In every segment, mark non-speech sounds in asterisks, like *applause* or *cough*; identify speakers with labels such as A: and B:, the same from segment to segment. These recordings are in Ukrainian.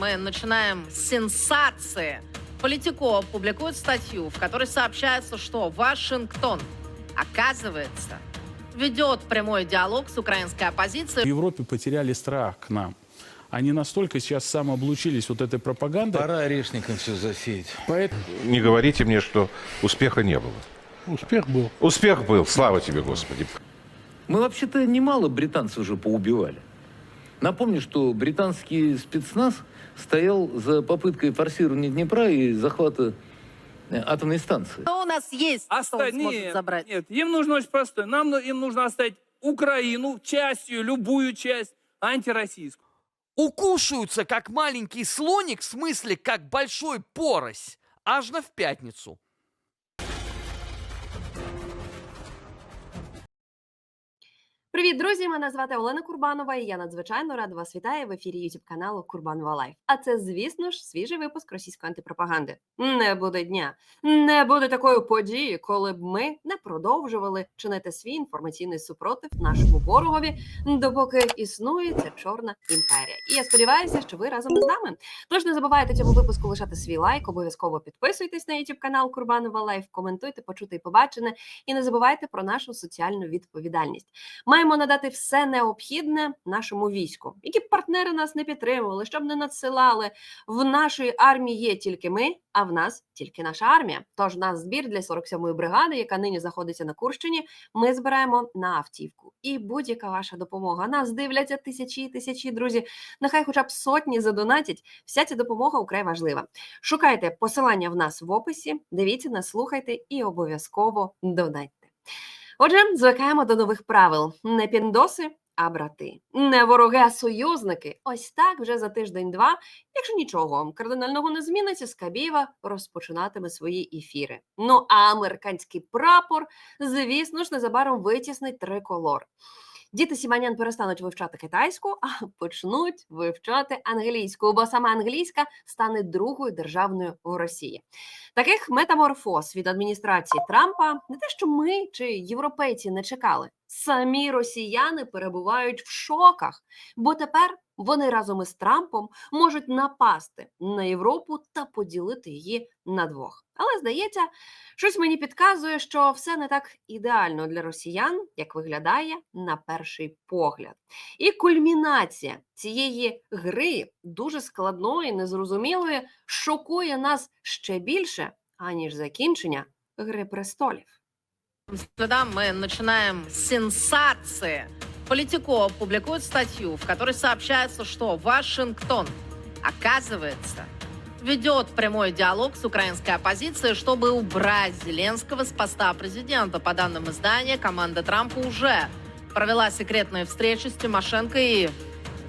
A: Мы начинаем с сенсации. Политико публикует статью, в которой сообщается, что Вашингтон, оказывается, ведет прямой диалог с украинской
B: В
A: оппозицией.
B: Европе потеряли страх к нам. Они настолько сейчас самооблучились вот этой пропагандой.
C: Пора орешникам все засеять.
B: Поэтому
D: Не говорите мне, что успеха не было.
E: Успех был.
D: Успех был, слава тебе, Господи.
C: Мы вообще-то немало британцев уже поубивали. Напомню, что британский спецназ стоял за попыткой форсирования Днепра и захвата э, атомной станции.
A: Что у нас есть, что он
E: нет,
A: забрать?
E: нет, им нужно очень простое. Нам ну- им нужно оставить Украину, частью, любую часть, антироссийскую.
F: Укушаются, как маленький слоник, в смысле, как большой порось, аж на в пятницу.
G: Привіт, друзі! Мене звати Олена Курбанова, і я надзвичайно рада вас вітаю в ефірі youtube каналу Курбанова Лайф. А це, звісно ж, свіжий випуск російської антипропаганди. Не буде дня, не буде такої події, коли б ми не продовжували чинити свій інформаційний супротив нашому ворогові, допоки існує ця чорна імперія. І я сподіваюся, що ви разом із нами. Тож не забувайте цьому випуску лишати свій лайк, обов'язково підписуйтесь на youtube канал Курбанова Лайф, коментуйте, почути і побачене, і не забувайте про нашу соціальну відповідальність. Маємо надати все необхідне нашому війську, які б партнери нас не підтримували, щоб не надсилали. В нашої армії є тільки ми, а в нас тільки наша армія. Тож наш збір для 47-ї бригади, яка нині знаходиться на Курщині, ми збираємо на автівку. І будь-яка ваша допомога. Нас дивляться тисячі і тисячі друзі. Нехай хоча б сотні задонатять. Вся ця допомога украй важлива. Шукайте посилання в нас в описі, дивіться нас, слухайте і обов'язково донатьте. Отже, звикаємо до нових правил: не піндоси, а брати, не вороги, а союзники. Ось так вже за тиждень-два, якщо нічого кардинального не зміниться, Скабєва розпочинатиме свої ефіри. Ну а американський прапор, звісно ж, незабаром витіснить триколор. Діти Сіманян перестануть вивчати китайську, а *laughs* почнуть вивчати англійську, бо саме англійська стане другою державною в Росії. Таких метаморфоз від адміністрації Трампа не те, що ми чи європейці не чекали. Самі росіяни перебувають в шоках, бо тепер вони разом із Трампом можуть напасти на Європу та поділити її на двох. Але здається, щось мені підказує, що все не так ідеально для росіян, як виглядає на перший погляд. І кульмінація цієї гри дуже складної, незрозумілої, шокує нас ще більше, аніж закінчення Гри престолів.
A: Следам мы начинаем с сенсации. Политико публикует статью, в которой сообщается, что Вашингтон, оказывается, ведет прямой диалог с украинской оппозицией, чтобы убрать Зеленского с поста президента. По данным издания, команда Трампа уже провела секретные встречи с Тимошенко и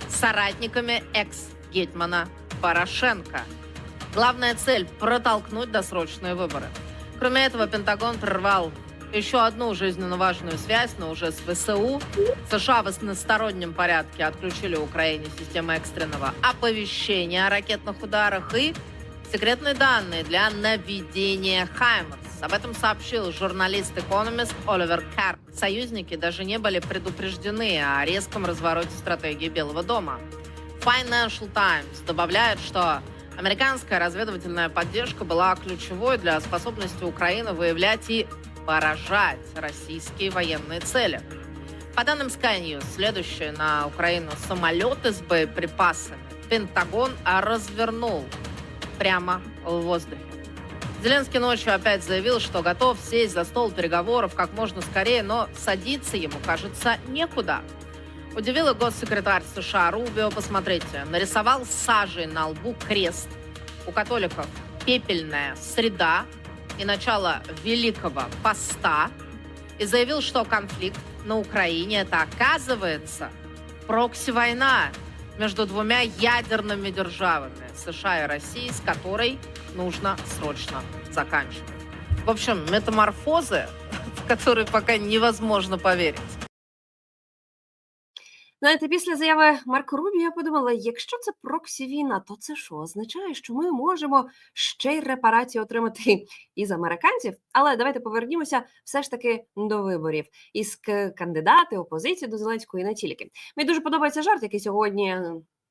A: соратниками экс-гетмана Порошенко. Главная цель – протолкнуть досрочные выборы. Кроме этого, Пентагон прорвал еще одну жизненно важную связь, но уже с ВСУ. США в одностороннем порядке отключили Украине систему экстренного оповещения о ракетных ударах и секретные данные для наведения «Хаймерс». Об этом сообщил журналист-экономист Оливер Карр. Союзники даже не были предупреждены о резком развороте стратегии Белого дома. Financial Times добавляет, что американская разведывательная поддержка была ключевой для способности Украины выявлять и поражать российские военные цели. По данным Sky News, следующие на Украину самолеты с боеприпасами Пентагон развернул прямо в воздухе. Зеленский ночью опять заявил, что готов сесть за стол переговоров как можно скорее, но садиться ему, кажется, некуда. Удивила госсекретарь США Рубио, посмотрите, нарисовал сажей на лбу крест. У католиков пепельная среда и начало Великого Поста и заявил, что конфликт на Украине это оказывается прокси-война между двумя ядерными державами США и Россией, с которой нужно срочно заканчивать. В общем, метаморфозы, *laughs* в которые пока невозможно поверить.
G: Знаєте, після заяви Марко Рубі я подумала, якщо це проксі війна, то це що означає, що ми можемо ще й репарації отримати із американців? Але давайте повернімося все ж таки до виборів із кандидати опозиції до Зеленського і не тільки. Мені дуже подобається жарт, який сьогодні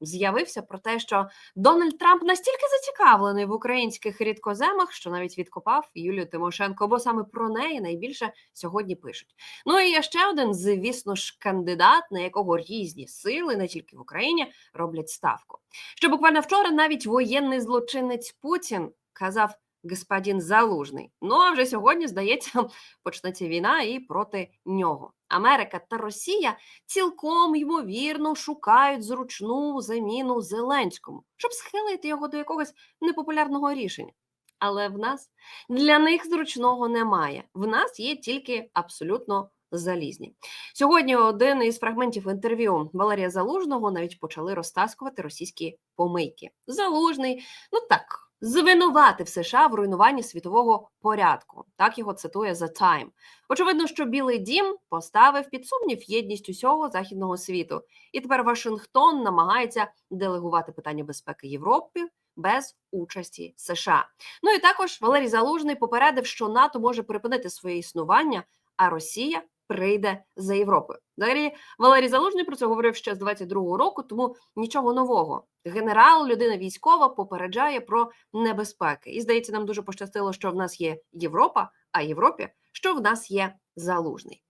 G: з'явився про те, що Дональд Трамп настільки зацікавлений в українських рідкоземах, що навіть відкопав Юлію Тимошенко, бо саме про неї найбільше сьогодні пишуть. Ну і є ще один, звісно ж, кандидат, на якого різні сили, не тільки в Україні, роблять ставку. Що буквально вчора навіть воєнний злочинець Путін казав господин Залужний. Ну а вже сьогодні, здається, *laughs* почнеться війна і проти нього. Америка та Росія цілком ймовірно шукають зручну заміну Зеленському, щоб схилити його до якогось непопулярного рішення. Але в нас для них зручного немає. В нас є тільки абсолютно залізні. Сьогодні один із фрагментів інтерв'ю Валерія Залужного навіть почали розтаскувати російські помийки. Залужний, ну так. Звинуватив США в руйнуванні світового порядку. Так його цитує The Time. Очевидно, що Білий Дім поставив під сумнів єдність усього західного світу, і тепер Вашингтон намагається делегувати питання безпеки Європі без участі США. Ну і також Валерій Залужний попередив, що НАТО може припинити своє існування, а Росія прийде за Європою. Взагалі, Валерій Залужний про це говорив ще з 22-го року, тому нічого нового. Генерал, людина військова, попереджає про небезпеки. І здається, нам дуже пощастило, що в нас є Європа, а Європі, що в нас є залужний.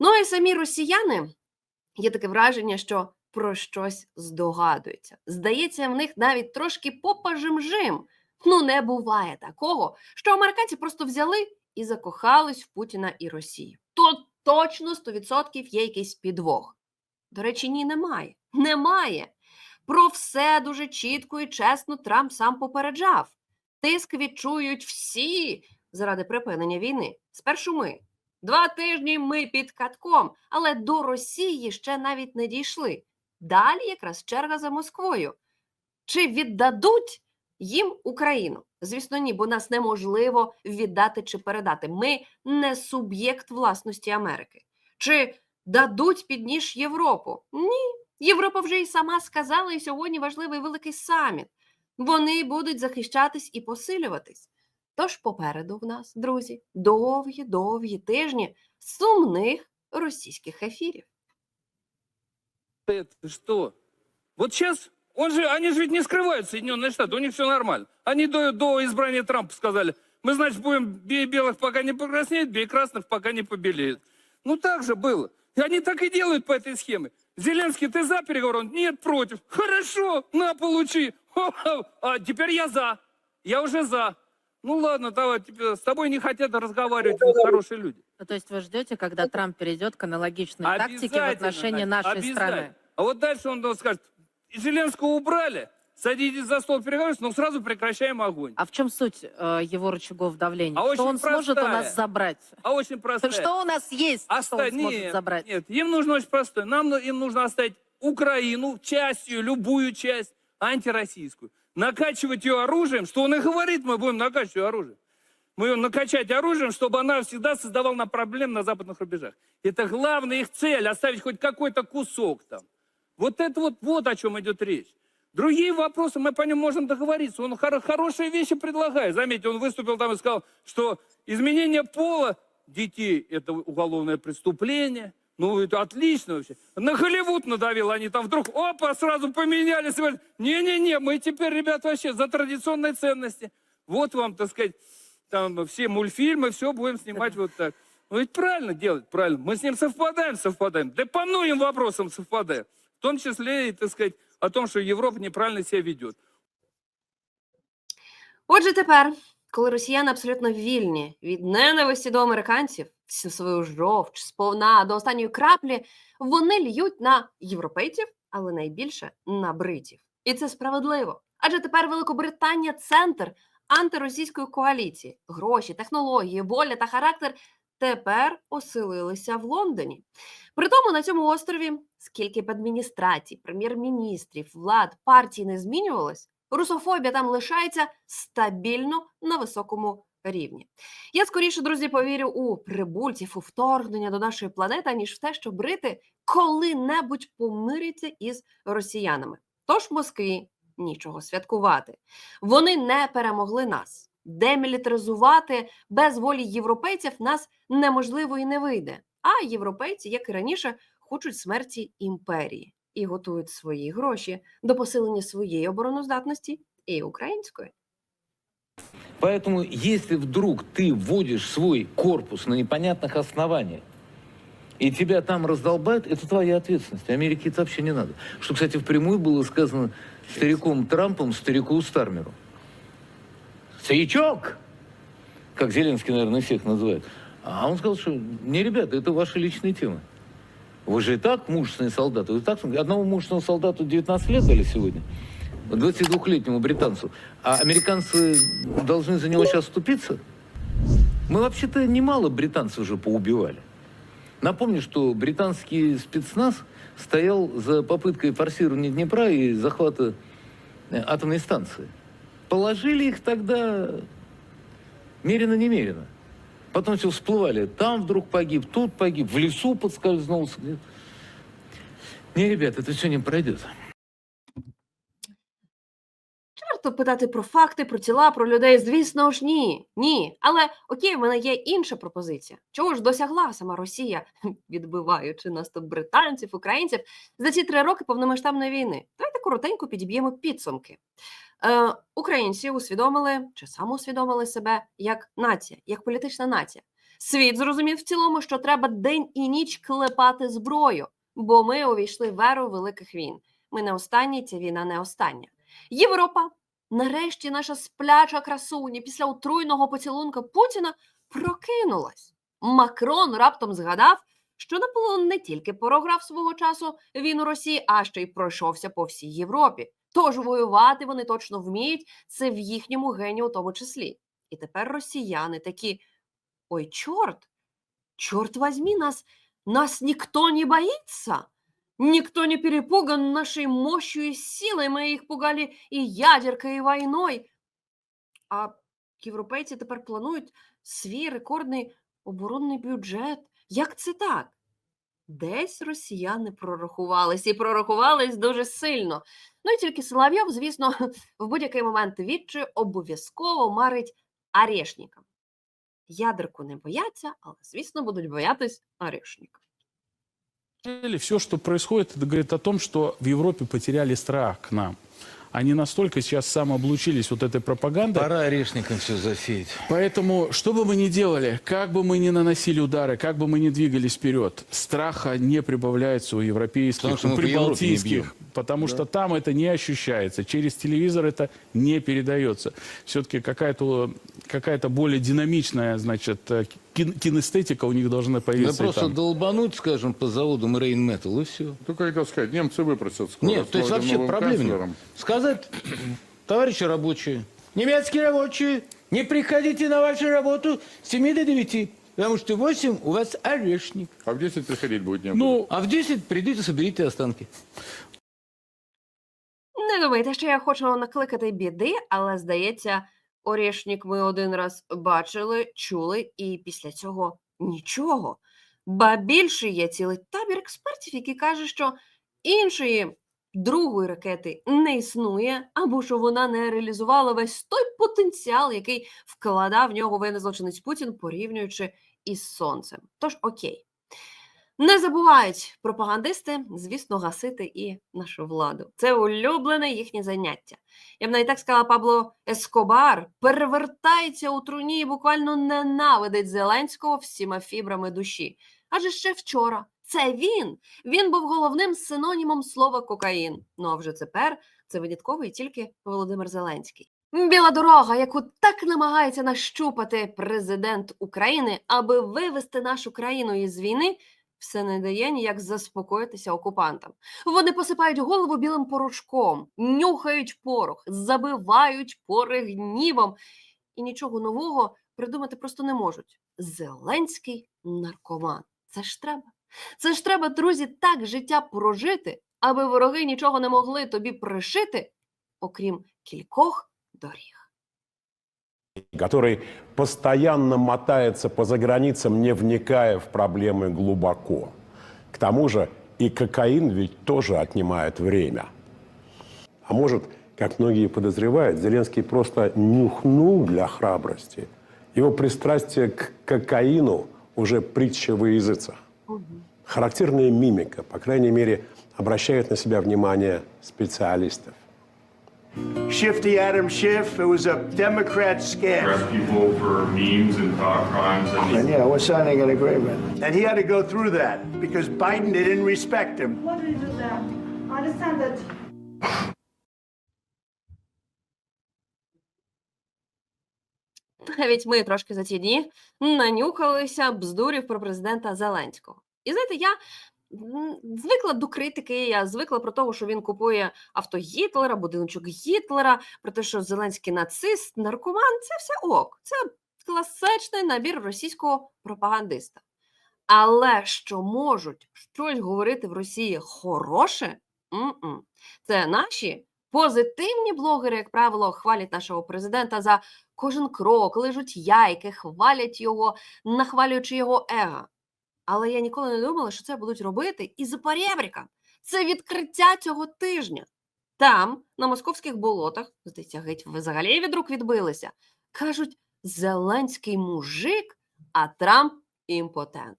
G: Ну і самі росіяни є таке враження, що про щось здогадуються. Здається, в них навіть трошки попажим-жим. Ну, не буває такого, що американці просто взяли і закохались в Путіна і Росію. То точно 100% є якийсь підвох. До речі, ні, немає. Немає. Про все дуже чітко і чесно Трамп сам попереджав. Тиск відчують всі заради припинення війни. Спершу ми. Два тижні ми під катком, але до Росії ще навіть не дійшли. Далі якраз черга за Москвою. Чи віддадуть їм Україну? Звісно, ні, бо нас неможливо віддати чи передати. Ми не суб'єкт власності Америки. Чи дадуть під ніж Європу? Ні. Європа вже і сама сказала, і сьогодні важливий великий саміт. Вони будуть захищатись і посилюватись. Тож попереду в нас, друзі, довгі довгі тижні сумних російських ефірів.
E: Это что? Вот сейчас, он же, они же ведь не скрывают Соединенные Штаты, у них все нормально. Они до, до избрания Трампа сказали, мы, значит, будем бей белых, пока не покраснеют, бей красных, пока не побелеют. Ну так же было. И они так и делают по этой схеме. Зеленский, ты за переговоры? Он, Нет, против. Хорошо, на, получи. А теперь я за. Я уже за. Ну ладно, давай, с тобой не хотят разговаривать хорошие люди.
A: Ну, то есть вы ждете, когда Трамп перейдет к аналогичной тактике в отношении нашей страны?
E: А вот дальше он скажет, «И Зеленского убрали, садитесь за стол переговоров, но сразу прекращаем огонь.
A: А в чем суть э, его рычагов давления?
E: А
A: что
E: очень
A: он сможет у
E: простая.
A: нас забрать?
E: А очень простая.
A: Что у нас есть, что
E: Оста-
A: он сможет
E: нет,
A: забрать?
E: Нет, им нужно очень простое. Нам ну- им нужно оставить Украину, частью, любую часть, антироссийскую. Накачивать ее оружием, что он и говорит, мы будем накачивать ее оружием. Мы ее накачать оружием, чтобы она всегда создавала нам проблем на западных рубежах. Это главная их цель, оставить хоть какой-то кусок там. Вот это вот, вот о чем идет речь. Другие вопросы, мы по ним можем договориться. Он хоро- хорошие вещи предлагает. Заметьте, он выступил там и сказал, что изменение пола детей – это уголовное преступление. Ну, это отлично вообще. На Голливуд надавил, они там вдруг, опа, сразу поменялись. Не-не-не, мы теперь, ребят, вообще за традиционные ценности. Вот вам, так сказать, там все мультфильмы, все будем снимать вот так. Ну, ведь правильно делать, правильно. Мы с ним совпадаем, совпадаем. Да по многим вопросам совпадаем. В том числе и, так сказать, о том, что Европа неправильно себя ведет.
G: Отже, тепер, коли росіяни абсолютно вільні від ненависті до американців, всю свою жовч сповна до останньої краплі, вони льють на європейців, але найбільше на бритів. І це справедливо. Адже тепер Великобританія центр антиросійської коаліції. Гроші, технології, воля та характер тепер оселилися в Лондоні. Притому на цьому острові, скільки б адміністрацій, прем'єр-міністрів, влад, партій не змінювалось, русофобія там лишається стабільно на високому рівні. Я скоріше, друзі, повірю у прибульців, у вторгнення до нашої планети, ніж в те, що брити коли-небудь помиряться із росіянами. Тож Москві нічого святкувати. Вони не перемогли нас Демілітаризувати без волі європейців нас неможливо і не вийде. А європейці, як і раніше, хочуть смерті імперії. і готують свої гроші до посилення своєї обороноздатності і української.
C: Поэтому, если вдруг ты вводишь свой корпус на непонятных основаниях, и тебя там раздолбают, это твоя ответственность. Америке это вообще не надо. Что, кстати, впрямую было сказано стариком Трампом, старику Стармеру. Старичок! Как Зеленский, наверное, всех называет. А он сказал, что не, ребята, это ваши личные темы. Вы же и так мужественные солдаты. Вы так одного мужественного солдату 19 лет дали сегодня. 22-летнему британцу. А американцы должны за него сейчас вступиться? Мы вообще-то немало британцев уже поубивали. Напомню, что британский спецназ стоял за попыткой форсирования Днепра и захвата э, атомной станции. Положили их тогда мерено-немерено. Потом все всплывали. Там вдруг погиб, тут погиб, в лесу подскользнулся. Не, ребят, это все не пройдет.
G: Чи варто питати про факти, про тіла, про людей? Звісно ж, ні. Ні. Але окей, в мене є інша пропозиція. Чого ж досягла сама Росія, *laughs* відбиваючи наступ британців, українців за ці три роки повномасштабної війни? Давайте коротенько підіб'ємо підсумки. Е, українці усвідомили чи самоусвідомили себе як нація, як політична нація. Світ зрозумів в цілому, що треба день і ніч клепати зброю, бо ми увійшли в еру великих війн. Ми не останні, ця війна не остання. Європа, нарешті наша спляча красуня після отруйного поцілунка Путіна прокинулась. Макрон раптом згадав, що Наполеон не тільки програв свого часу війну Росії, а ще й пройшовся по всій Європі. Тож воювати вони точно вміють, це в їхньому гені у тому числі. І тепер росіяни такі: ой, чорт, чорт возьми, нас, нас ніхто не боїться. Никто не перепуган нашей мощью и силой. Мы їх пугали і ядеркою, і війною. А європейці тепер планують свій рекордний оборонний бюджет. Як це так? Десь росіяни прорахувались і прорахувались дуже сильно. Ну і тільки Соловйов, звісно, *laughs* в будь-який момент відчаю обов'язково марить арешникам. Ядерку не бояться, але, звісно, будуть боятись арешника.
B: Все, что происходит, это говорит о том, что в Европе потеряли страх к нам. Они настолько сейчас самооблучились вот этой пропагандой.
C: Пора орешникам все засеять.
B: Поэтому, что бы мы ни делали, как бы мы ни наносили удары, как бы мы ни двигались вперед, страха не прибавляется у европейских,
C: Потому что
B: у
C: мы по Европе не
B: прибалтийских,
C: бьем.
B: потому что там это не ощущается, через телевизор это не передается. Все-таки какая-то какая более динамичная, значит, э, кин- кинестетика у них должна
C: Да
B: появиться. и
C: просто
B: там.
C: долбануть, скажем, по заводам Rain Metal и все.
H: Только хотел сказать, немцы выпросят скоро.
C: Нет, то есть вообще проблем
H: канцлером.
C: нет. Сказать, *clears throat* товарищи рабочие, немецкие рабочие, не приходите на вашу работу с 7 до 9, потому что в 8 у вас орешник.
H: А в 10 приходить будет не
B: Ну,
C: А в 10 придите, соберите останки.
G: Не думайте, що я хочу накликати біди, але здається, Орєшнік ми один раз бачили, чули, і після цього нічого. Ба більше є цілий табір експертів, які кажуть, що іншої другої ракети не існує, або що вона не реалізувала весь той потенціал, який вкладав в нього воєнний злочинець Путін, порівнюючи із сонцем. Тож окей. Не забувають пропагандисти, звісно, гасити і нашу владу. Це улюблене їхнє заняття. Я б навіть так сказала, Пабло Ескобар перевертається у труні і буквально ненавидить Зеленського всіма фібрами душі. Адже ще вчора це він. Він був головним синонімом слова кокаїн. Ну а вже тепер це винятковий тільки Володимир Зеленський. Біла дорога, яку так намагається нащупати президент України, аби вивести нашу країну із війни, все не дає ніяк заспокоїтися окупантам. Вони посипають голову білим порошком, нюхають порох, забивають пори гнівом і нічого нового придумати просто не можуть. Зеленський наркоман. Це ж треба. Це ж треба, друзі, так життя прожити, аби вороги нічого не могли тобі пришити, окрім кількох доріг.
I: Который постоянно мотается по заграницам, не вникая в проблемы глубоко. К тому же и кокаин ведь тоже отнимает время. А может, как многие подозревают, Зеленский просто нюхнул для храбрости. Его пристрастие к кокаину уже притча во языцах. Характерная мимика, по крайней мере, обращают на себя внимание специалистов.
J: Shifty Adam Schiff, it was a Democrat scam.
K: arrest people for memes and thought crimes. I mean,
J: And, you know, we're signing an agreement. And he had to go through that because Biden didn't respect him.
L: What did you do there? I understand that
G: Навіть ми трошки за ці дні нанюхалися бздурів про президента Зеленського. І знаєте, я звикла до критики, я звикла про того, що він купує авто Гітлера, будиночок Гітлера, про те, що Зеленський нацист, наркоман це все ок. Це класичний набір російського пропагандиста. Але що можуть щось говорити в Росії хороше, м-м. це наші позитивні блогери, як правило, хвалять нашого президента за кожен крок, лижуть яйки, хвалять його, нахвалюючи його его. Але я ніколи не думала, що це будуть робити із поребрика. Це відкриття цього тижня. Там, на московських болотах, здається, геть взагалі від рук відбилися. Кажуть, Зеленський мужик, а Трамп імпотент.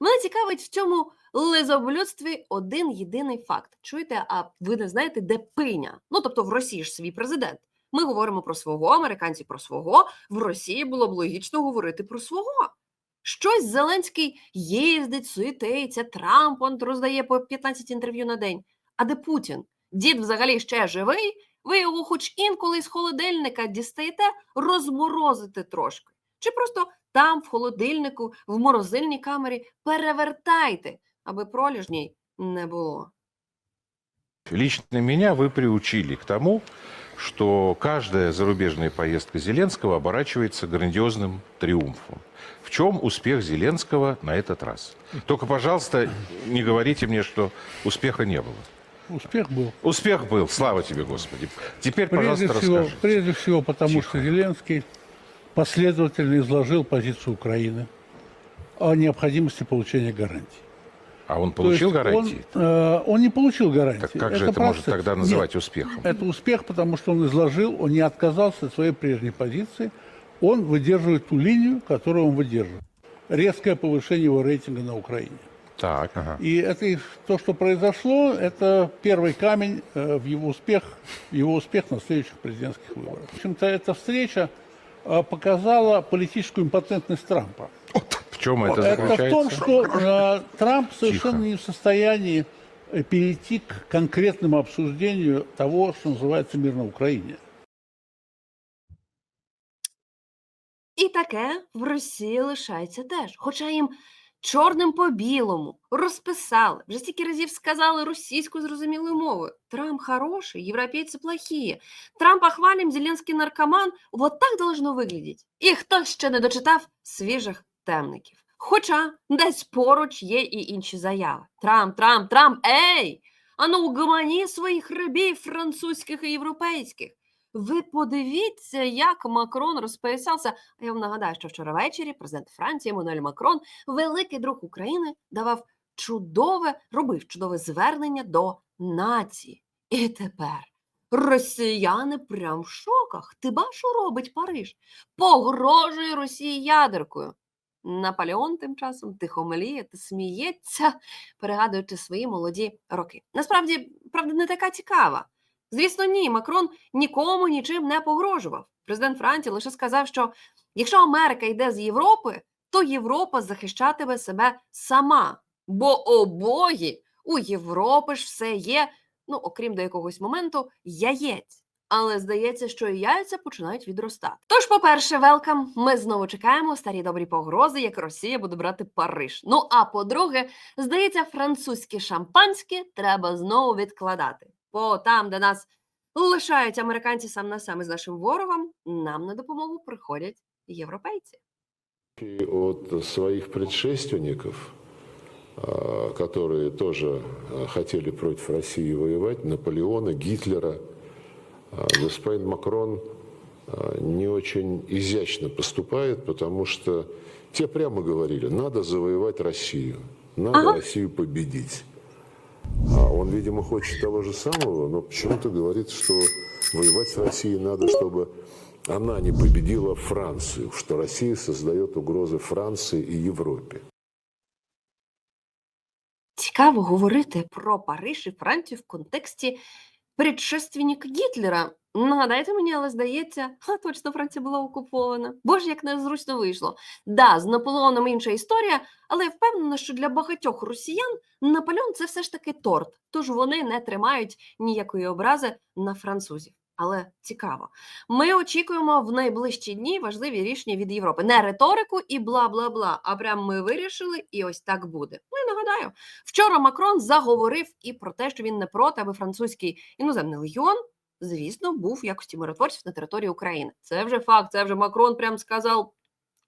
G: Мене цікавить в цьому лизоблюдстві один єдиний факт. Чуєте, а ви не знаєте, де пиня? Ну, тобто в Росії ж свій президент. Ми говоримо про свого, американці про свого. В Росії було б логічно говорити про свого. Щось Зеленський їздить, суетиться, Трамп он роздає по 15 інтерв'ю на день. А де Путін? Дід взагалі ще живий, ви його хоч інколи з холодильника дістаєте, розморозите трошки. Чи просто там, в холодильнику, в морозильній камері перевертайте, аби проліжній не було.
D: Лично меня вы приучили к тому, что каждая зарубежная поездка Зеленского оборачивается грандиозным триумфом. В чем успех Зеленского на этот раз? Только, пожалуйста, не говорите мне, что успеха не было.
H: Успех был.
D: Успех был, слава тебе, Господи. Теперь,
H: Прежде
D: пожалуйста,
H: всего,
D: расскажите.
H: прежде всего потому,
D: Тихо.
H: что Зеленский последовательно изложил позицию Украины о необходимости получения гарантий.
D: А он получил
H: он,
D: гарантии?
H: э, Он, не получил гарантии.
D: Так как же это может
H: процесс.
D: тогда
H: Нет,
D: называть успехом?
H: Это успех, потому что он изложил, он не отказался от своей прежней позиции. Он выдерживает ту линию, которую он выдерживает. Резкое повышение его рейтинга на Украине.
D: Так, ага.
H: И это то, что произошло, это первый камень э, в его успех, в его успех на следующих президентских выборах. В общем-то, эта встреча э, показала политическую импотентность Трампа.
D: В чем это
H: Это в
D: заключается?
H: том, что э, Трамп совершенно не в состоянии э, перейти к конкретному обсуждению того, что называется мир на Украине.
G: І таке в Росії лишається теж. Хоча їм чорним по білому розписали, вже стільки разів сказали російською зрозумілою мовою. Трамп хороший, європейці плохі. Трампа хвалим, Зеленський наркоман. Вот так должно виглядіти. І хтось ще не дочитав свіжих темників. Хоча десь поруч є і інші заяви. Трамп, Трамп, Трамп, ей! Ану, угомоні своїх рабів французьких і європейських. Ви подивіться, як Макрон розписався. А я вам нагадаю, що вчора ввечері президент Франції Еммануель Макрон, великий друг України, давав чудове, робив чудове звернення до нації. І тепер росіяни прям в шоках. Ти ба, що робить Париж? Погрожує Росії ядеркою. Наполеон тим часом тихо мліє та сміється, *laughs* перегадуючи свої молоді роки. Насправді, правда, не така цікава. Звісно, ні, Макрон нікому нічим не погрожував. Президент Франції лише сказав, що якщо Америка йде з Європи, то Європа захищатиме себе сама. Бо обоє у Європи ж все є, ну окрім до якогось моменту, яєць. Але здається, що і яйця починають відростати. Тож, по-перше, велкам, ми знову чекаємо старі добрі погрози, як Росія буде брати Париж. Ну а по-друге, здається, французьке шампанське треба знову відкладати. Бо там, де нас лишають американці сам на сам із нашим ворогом, нам на допомогу приходять європейці.
K: от своих предшественников, а, которые а, хотели против России воевать, Наполеона, Гитлера, а, господин Макрон не очень изящно поступает, потому что те прямо говорили, надо завоевать Россию, надо
G: Ага.
K: Россию победить. А он, видимо, хочет того же самого, но почему-то говорит, что воевать с Россией надо, чтобы она не победила Францию, что Россия создает угрозы Франции и Европе.
G: цікаво говорити про Париж і Францію в контексті предшественника Гітлера. Нагадайте мені, але здається, а точно Франція була окупована. Боже, як незручно вийшло. Да, з Наполеоном інша історія, але я впевнена, що для багатьох росіян Наполеон це все ж таки торт. Тож вони не тримають ніякої образи на французів. Але цікаво. Ми очікуємо в найближчі дні важливі рішення від Європи. Не риторику і бла бла бла. А прям ми вирішили, і ось так буде. Ну і нагадаю, вчора Макрон заговорив і про те, що він не проти, аби французький іноземний легіон, звісно, був якості миротворців на території України. Це вже факт. Це вже Макрон прям сказав.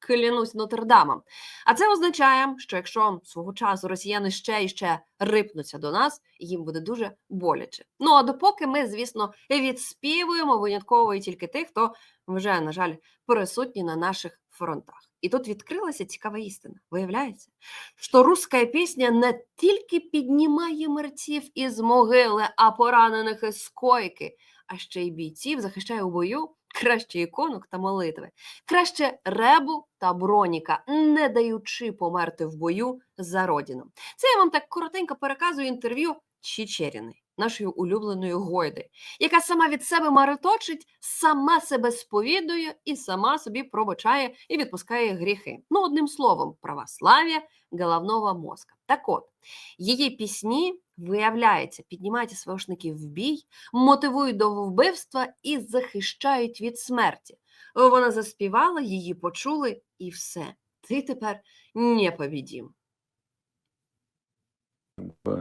G: Клянусь Нотр-Дамом. А це означає, що якщо свого часу росіяни ще і ще рипнуться до нас, їм буде дуже боляче. Ну а допоки ми, звісно, відспівуємо винятково і тільки тих, хто вже, на жаль, присутні на наших фронтах. І тут відкрилася цікава істина. Виявляється, що руська пісня не тільки піднімає мерців із могили, а поранених із койки, а ще й бійців захищає у бою краще іконок та молитви, краще ребу та броніка, не даючи померти в бою за родину. Це я вам так коротенько переказую інтерв'ю Чечеріни, нашої улюбленої гойди, яка сама від себе мариточить, сама себе сповідує і сама собі пробачає і відпускає гріхи. Ну, одним словом, православ'я головного мозка. Так от, її пісні, виявляється, піднімають СВОшників в бій, мотивують до вбивства і захищають від смерті. Вона заспівала, її почули, і все. Ти тепер непобідім.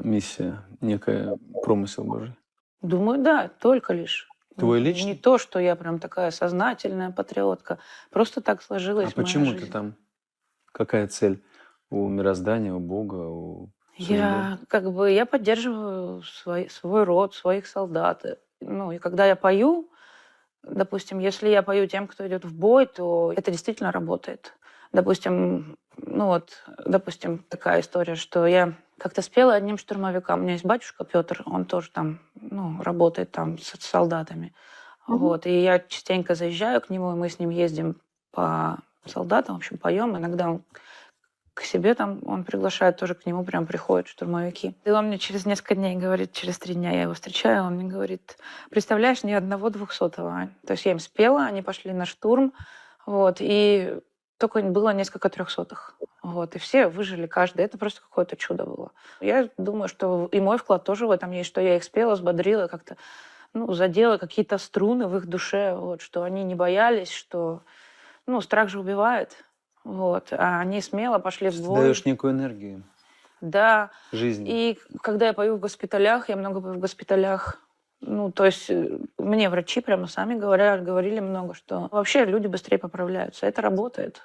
M: Миссия, некая промысел Божий.
N: Думаю, да, только лишь.
M: Твой
N: Н-
M: личный?
N: Не то, что я прям такая сознательная патриотка. Просто так
M: А
N: моя
M: почему ты там? Какая цель у мироздания, у Бога, у
N: Я как бы я поддерживаю свой, свой род, своих солдат. Ну и когда я пою, допустим, если я пою тем, кто идет в бой, то это действительно работает. Допустим, ну вот, допустим, такая история, что я как-то спела одним штурмовикам. У меня есть батюшка Петр, он тоже там, ну, работает там с солдатами.
G: Мгм.
N: Вот, и я частенько заезжаю к нему, и мы с ним ездим по солдатам, в общем, поем. Иногда он к себе там, он приглашает, тоже к нему прям приходят штурмовики. И он мне через несколько дней говорит, через три дня я его встречаю, он мне говорит, представляешь, ни одного двухсотого. Ань». То есть я им спела, они пошли на штурм, вот, и только было несколько трехсотых. Вот, и все выжили каждый. Это просто какое-то чудо было. Я думаю, что и мой вклад тоже в этом есть, что я их спела, взбодрила, как-то ну, задела какие-то струны в их душе, вот, что они не боялись, что ну, страх же убивает. Вот, а они смело пошли в бой.
M: даешь некую энергию
N: Да,
M: жизни.
N: и когда я пою в госпиталях, я много пою в госпиталях, ну, то есть э, мне врачи прямо сами говорят, говорили много, что вообще люди быстрее поправляются. Это работает.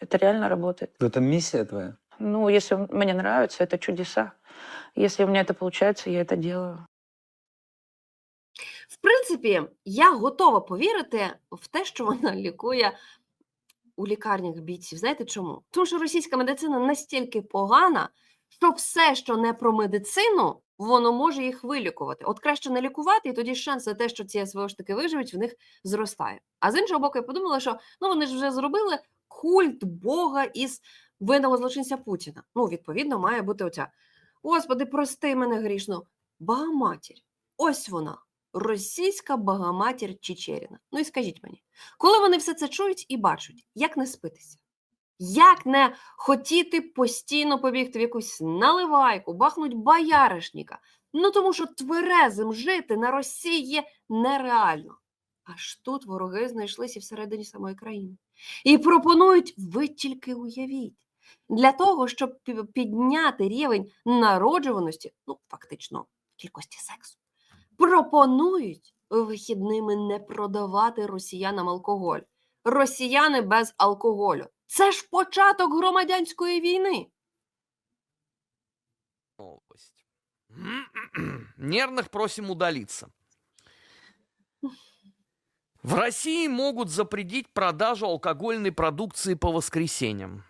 N: Это реально работает.
M: В этом миссия твоя?
N: Ну, если м- мне нравится, это чудеса. Если у меня это получается, я это делаю.
G: В принципі, я готова повірити в те, що вона лікує у лікарнях бійців. Знаєте чому? Тому що російська медицина настільки погана, що все, що не про медицину, воно може їх вилікувати. От краще не лікувати, і тоді шанс на те, що ці СВОшники виживуть, в них зростає. А з іншого боку, я подумала, що ну вони ж вже зробили культ Бога із винного злочинця Путіна. Ну, відповідно, має бути оця. Господи, прости мене грішно. Багаматір. Ось вона російська багаматір Чечеріна. Ну і скажіть мені, коли вони все це чують і бачать, як не спитися? Як не хотіти постійно побігти в якусь наливайку, бахнуть бояришника? Ну тому що тверезим жити на Росії є нереально. Аж тут вороги знайшлися всередині самої країни. І пропонують, ви тільки уявіть, для того, щоб підняти рівень народжуваності, ну фактично кількості сексу, пропонують вихідними не продавати росіянам алкоголь. Росіяни без алкоголю. Це ж початок громадянської війни.
F: Новость. *clears throat* Нервных просим удалиться. В России могут запретить продажу алкогольной продукции по воскресеньям.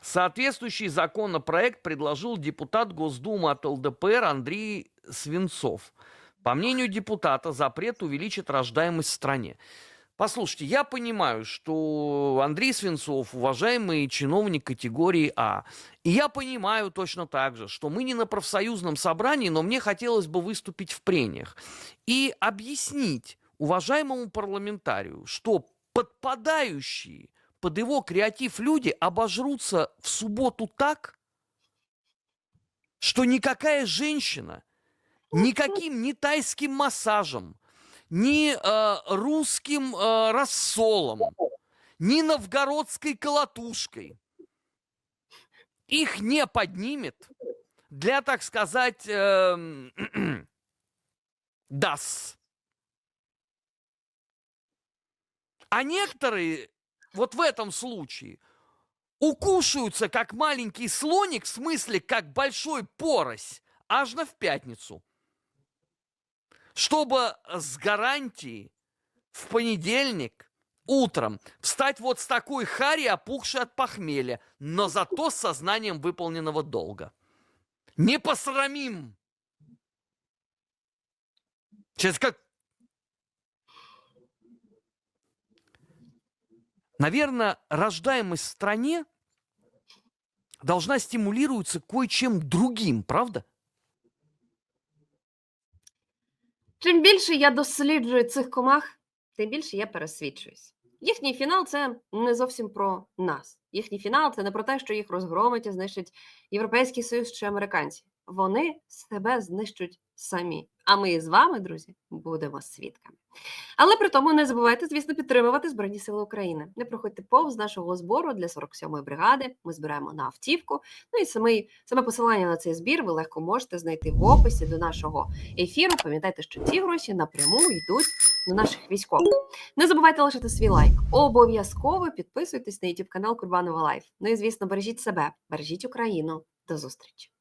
F: Соответствующий законопроект предложил депутат Госдумы от ЛДПР Андрей Свинцов. По мнению депутата, запрет увеличит рождаемость в стране. Послушайте, я понимаю, что Андрей Свинцов уважаемый чиновник категории А. И я понимаю точно так же, что мы не на профсоюзном собрании, но мне хотелось бы выступить в прениях и объяснить уважаемому парламентарию, что подпадающие под его креатив люди обожрутся в субботу так, что никакая женщина никаким ни тайским массажем, ни э, русским э, рассолом, ни новгородской колотушкой их не поднимет для, так сказать, эм, *clears throat* дас. А некоторые вот в этом случае укушаются как маленький слоник, в смысле как большой порось, аж на в пятницу чтобы с гарантией в понедельник утром встать вот с такой хари, опухшей от похмелья, но зато с сознанием выполненного долга. Не посрамим. Сейчас как... Наверное, рождаемость в стране должна стимулироваться кое-чем другим, правда?
G: Чим більше я досліджую цих комах, тим більше я пересвідчуюсь. Їхній фінал це не зовсім про нас. Їхній фінал це не про те, що їх розгромить і знищить Європейський Союз чи американці. Вони себе знищать самі. А ми з вами, друзі, будемо свідками. Але при тому не забувайте, звісно, підтримувати Збройні Сили України. Не проходьте повз нашого збору для 47-ї бригади. Ми збираємо на автівку. Ну і самий, саме посилання на цей збір ви легко можете знайти в описі до нашого ефіру. Пам'ятайте, що ці гроші напряму йдуть до наших військових. Не забувайте лишити свій лайк. Обов'язково підписуйтесь на YouTube канал Курбанова Лайф. Ну і звісно, бережіть себе, бережіть Україну. До зустрічі.